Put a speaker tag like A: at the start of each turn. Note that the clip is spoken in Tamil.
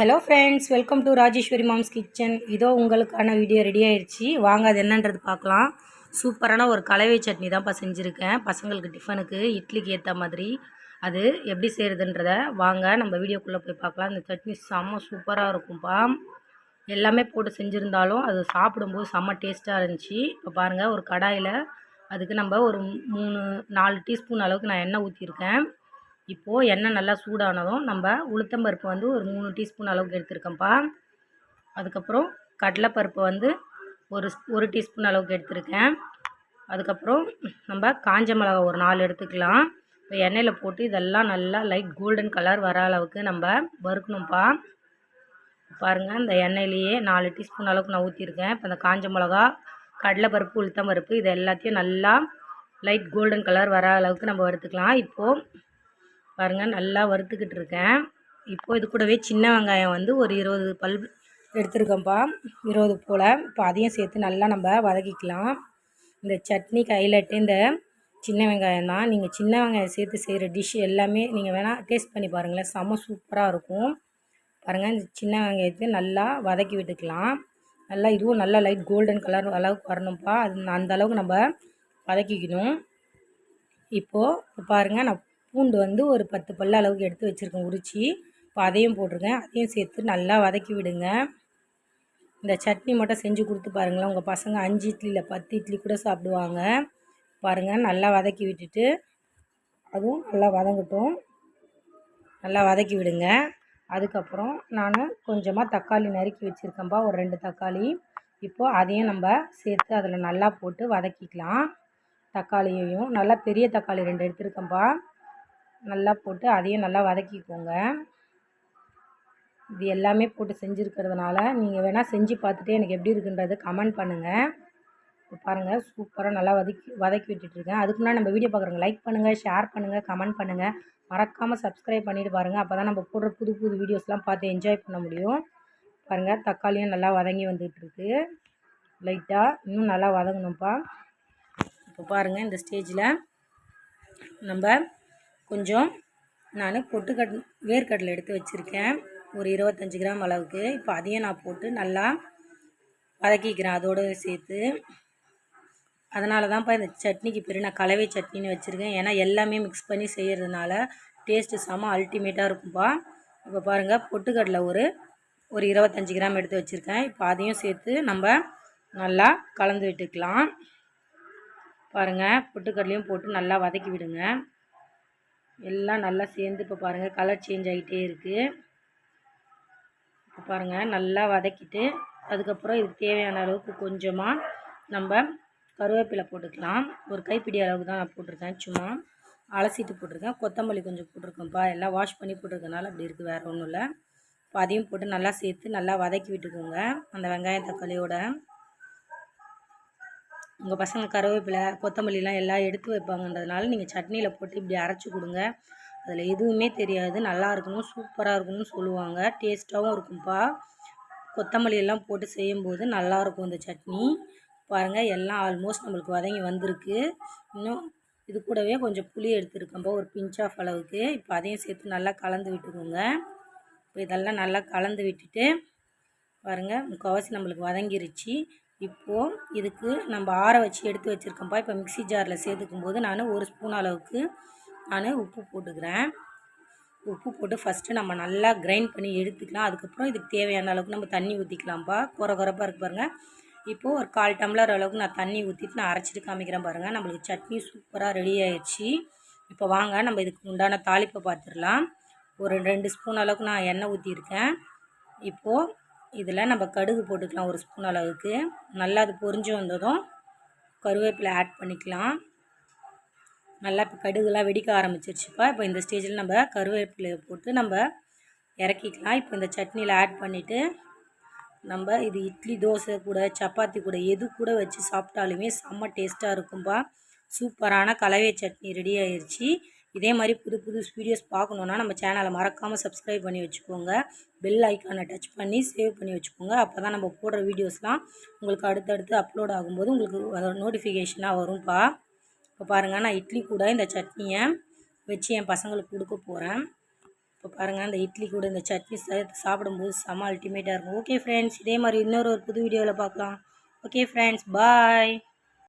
A: Hello friends welcome to Rajeswari mom's kitchen இதோ உங்களுக்கான வீடியோ ரெடி ஆயிடுச்சு வாங்க அது என்னன்றது பார்க்கலாம். சூப்பரான ஒரு கலவை சட்னி தான்ப்பா செஞ்சுருக்கேன். பசங்களுக்கு டிஃபனுக்கு இட்லிக்கு ஏற்ற மாதிரி. அது எப்படி செய்கிறதுன்றத வாங்க நம்ம வீடியோக்குள்ளே போய் பார்க்கலாம். இந்த சட்னி செம்ம சூப்பராக இருக்கும்ப்பா எல்லாமே போட்டு செஞ்சுருந்தாலும் அது சாப்பிடும்போது செம்ம டேஸ்ட்டாக இருந்துச்சு. இப்போ பாருங்கள் ஒரு கடாயில் அதுக்கு நம்ம ஒரு மூணு நாலு டீஸ்பூன் அளவுக்கு நான் எண்ணெய் ஊற்றிருக்கேன் இப்போது எண்ணெய் நல்லா சூடானதும் நம்ம உளுத்தம்பருப்பு வந்து ஒரு மூணு டீஸ்பூன் அளவுக்கு எடுத்திருக்கேன்ப்பா. அதுக்கப்புறம் கடலைப்பருப்பு வந்து ஒரு ஒரு டீஸ்பூன் அளவுக்கு எடுத்திருக்கேன். அதுக்கப்புறம் நம்ம காஞ்ச மிளகா ஒரு நாலு எடுத்துக்கலாம். இப்போ எண்ணெயில் போட்டு இதெல்லாம் நல்லா லைட் கோல்டன் கலர் வர அளவுக்கு நம்ம வறுக்கணும்ப்பா. பாருங்கள் இந்த எண்ணெயிலேயே நாலு டீஸ்பூன் அளவுக்கு நான் ஊற்றிருக்கேன் இப்போ இந்த காஞ்ச மிளகா கடலைப்பருப்பு உளுத்தம்பருப்பு இது எல்லாத்தையும் நல்லா லைட் கோல்டன் கலர் வர அளவுக்கு நம்ம வறுத்துக்கலாம். இப்போது பாருங்கள் நல்லா வறுத்துக்கிட்டு இருக்கேன் இப்போ இது கூடவே சின்ன வெங்காயம் வந்து ஒரு இருபது பல் எடுத்துருக்கோம்ப்பா. இருபது போல். இப்போ அதையும் சேர்த்து நல்லா நம்ம வதக்கிக்கலாம். இந்த சட்னி கையிலட்டு இந்த சின்ன வெங்காயம் தான். நீங்கள் சின்ன வெங்காயம் சேர்த்து செய்கிற டிஷ் எல்லாமே நீங்கள் வேணால் டேஸ்ட் பண்ணி பாருங்களேன். செம்ம சூப்பராக இருக்கும். பாருங்கள் இந்த சின்ன வெங்காயத்தை நல்லா வதக்கி விட்டுக்கலாம். நல்லா இதுவும் நல்லா லைட் கோல்டன் கலர் அளவுக்கு வரணும்ப்பா. அது அந்த அளவுக்கு நம்ம வதக்கிக்கணும். இப்போது பாருங்கள் நான் பூண்டு வந்து ஒரு பத்து பல்லு அளவுக்கு எடுத்து வச்சுருக்கேன். உரித்து இப்போ அதையும் போட்டிருக்கேன். அதையும் சேர்த்து நல்லா வதக்கி விடுங்க. இந்த சட்னி மட்டும் செஞ்சு கொடுத்து பாருங்களேன். உங்கள் பசங்க அஞ்சு இட்லியில் பத்து இட்லி கூட சாப்பிடுவாங்க. பாருங்கள் நல்லா வதக்கி விட்டுட்டு அதுவும் நல்லா வதங்கட்டும். நல்லா வதக்கி விடுங்க. அதுக்கப்புறம் நான் கொஞ்சமாக தக்காளி நறுக்கி வச்சுருக்கேன்ப்பா ஒரு ரெண்டு தக்காளி. இப்போது அதையும் நம்ம சேர்த்து அதில் நல்லா போட்டு வதக்கிக்கலாம். தக்காளியையும் நல்லா பெரிய தக்காளி ரெண்டு எடுத்துருக்கேன்ப்பா நல்லா போட்டு அதையும் நல்லா வதக்கிக்கோங்க. இது எல்லாமே போட்டு செஞ்சுருக்கிறதுனால நீங்கள் வேணால் செஞ்சு பார்த்துட்டு எனக்கு எப்படி இருக்குன்றது கமெண்ட் பண்ணுங்கள் இப்போ பாருங்கள் சூப்பராக நல்லா வதக்கி வதக்கி விட்டுட்ருக்கேன் அதுக்கு முன்னாடி நம்ம வீடியோ பார்க்குறோங்க லைக் பண்ணுங்கள் ஷேர் பண்ணுங்கள் கமெண்ட் பண்ணுங்கள் மறக்காமல் சப்ஸ்கிரைப் பண்ணிவிட்டு பாருங்கள் அப்போ தான் நம்ம போடுற புது புது வீடியோஸ்லாம் பார்த்து என்ஜாய் பண்ண முடியும். பாருங்கள் தக்காளியும் நல்லா வதங்கி வந்துகிட்ருக்கு லைட்டாக இன்னும் நல்லா வதங்கணும்ப்பா. இப்போ பாருங்கள் இந்த ஸ்டேஜில் நம்ம கொஞ்சம் நான் பொட்டுக்கட் வேர்க்கடலை எடுத்து வச்சுருக்கேன். ஒரு இருபத்தஞ்சி கிராம் அளவுக்கு. இப்போ அதையும் நான் போட்டு நல்லா வதக்கிக்கிறேன். அதோடு சேர்த்து. அதனால தான்ப்பா இந்த சட்னிக்கு பேர் நான் கலவை சட்னின்னு வச்சுருக்கேன். ஏன்னா எல்லாமே மிக்ஸ் பண்ணி செய்கிறதுனால டேஸ்ட்டு செம அல்டிமேட்டாக இருக்கும்ப்பா இப்போ பாருங்கள் பொட்டுக்கடலை ஒரு ஒரு இருபத்தஞ்சி கிராம் எடுத்து வச்சுருக்கேன். இப்போ அதையும் சேர்த்து நம்ம நல்லா கலந்து விட்டுக்கலாம். பாருங்கள் பொட்டுக்கடலையும் போட்டு நல்லா வதக்கி விடுங்க. எல்லாம் நல்லா சேர்ந்து இப்போ பாருங்கள் கலர் சேஞ்ச் ஆகிட்டே இருக்குது இப்போ பாருங்கள் நல்லா வதக்கிட்டு அதுக்கப்புறம் இதுக்கு தேவையான அளவுக்கு கொஞ்சமாக நம்ம கருவேப்பிலை போட்டுக்கலாம். ஒரு கைப்பிடி அளவுக்கு தான் நான் போட்டிருக்கேன் சும்மா அலசிட்டு போட்டிருக்கேன். கொத்தமல்லி கொஞ்சம் போட்டிருக்கேன்ப்பா. எல்லாம் வாஷ் பண்ணி போட்டிருக்கனால அப்படி இருக்குது வேறு ஒன்றும் இல்லை. இப்போ அதையும் போட்டு நல்லா சேர்த்து நல்லா வதக்கி விட்டுக்கோங்க. அந்த வெங்காயம் தக்காளியோட உங்கள் பசங்க கருவேப்பிலை கொத்தமல்லிலாம் எல்லாம் எடுத்து வைப்பாங்கன்றதுனால நீங்கள் சட்னியில் போட்டு இப்படி அரைச்சி கொடுங்க. அதில் எதுவுமே தெரியாது. நல்லா இருக்கணும் சூப்பராக இருக்கணும்னு சொல்லுவாங்க. டேஸ்ட்டாகவும் இருக்கும்ப்பா. கொத்தமல்லி எல்லாம் போட்டு செய்யும்போது நல்லாயிருக்கும் இந்த சட்னி. பாருங்கள் எல்லாம் ஆல்மோஸ்ட் நம்மளுக்கு வதங்கி வந்திருக்கு. இன்னும் இது கூடவே கொஞ்சம் புளி எடுத்துருக்கோம்ப்பா ஒரு பிஞ்ச் ஆஃப் அளவுக்கு. இப்போ அதையும் சேர்த்து நல்லா கலந்து விட்டுக்கோங்க. இப்போ இதெல்லாம் நல்லா கலந்து விட்டுட்டு பாருங்கள் முக்கால்வாசி நம்மளுக்கு வதங்கிருச்சு. இப்போது இதுக்கு நம்ம ஆற வச்சு எடுத்து வச்சுருக்கோம்ப்பா இப்போ மிக்சி ஜாரில் சேர்த்துக்கும் போது நான் ஒரு ஸ்பூன் அளவுக்கு நான் உப்பு போட்டுக்கிறேன். உப்பு போட்டு ஃபஸ்ட்டு நம்ம நல்லா கிரைண்ட் பண்ணி எடுத்துக்கலாம். அதுக்கப்புறம் இதுக்கு தேவையான அளவுக்கு நம்ம தண்ணி ஊற்றிக்கலாம்ப்பா குறை குறைப்பாக இருக்கு பாருங்கள் இப்போது ஒரு கால் டம்ளர் அளவுக்கு நான் தண்ணி ஊற்றிட்டு நான் அரைச்சிட்டு காமிக்கிறேன் பாருங்கள் நம்மளுக்கு சட்னி சூப்பராக ரெடி ஆயிடுச்சு இப்போ வாங்க நம்ம இதுக்கு உண்டான தாளிப்பை பார்த்துடலாம் ஒரு ரெண்டு ஸ்பூன் அளவுக்கு நான் எண்ணெய் ஊற்றிருக்கேன் இப்போது இதில் நம்ம கடுகு போட்டுக்கலாம் ஒரு ஸ்பூன் அளவுக்கு. நல்லா அது பொரிஞ்சு வந்ததும் கருவேப்பிலை ஆட் பண்ணிக்கலாம். நல்லா இப்போ கடுகுலாம் வெடிக்க ஆரம்பிச்சிருச்சுப்பா. இப்போ இந்த ஸ்டேஜில் நம்ம கருவேப்பிலையை போட்டு நம்ம இறக்கிக்கலாம். இப்போ இந்த சட்னியில் ஆட் பண்ணிவிட்டு நம்ம இது இட்லி தோசை கூட சப்பாத்தி கூட எது கூட வச்சு சாப்பிட்டாலுமே செம்ம டேஸ்ட்டாக இருக்கும்பா. சூப்பரான கலவை சட்னி ரெடி ஆயிடுச்சு இதே மாதிரி புது புது வீடியோஸ் பார்க்கணுன்னா நம்ம சேனலை மறக்காமல் சப்ஸ்கிரைப் பண்ணி வச்சுக்கோங்க. பெல் ஐக்கானை டச் பண்ணி சேவ் பண்ணி வச்சுக்கோங்க. அப்போ தான் நம்ம போடுற வீடியோஸ்லாம் உங்களுக்கு அடுத்தடுத்து அப்லோட் ஆகும்போது உங்களுக்கு நோட்டிஃபிகேஷனாக வரும்ப்பா இப்போ பாருங்கள் நான் இட்லி கூட இந்த சட்னியை வச்சு என் பசங்களுக்கு கொடுக்க போகிறேன் இப்போ பாருங்கள் அந்த இட்லி கூட இந்த சட்னி சேர்த்து சாப்பிடும்போது செம அல்டிமேட்டாக இருக்கும். ஓகே ஃப்ரெண்ட்ஸ் இதே மாதிரி இன்னொரு ஒரு புது வீடியோவில் பார்க்கலாம். Okay friends bye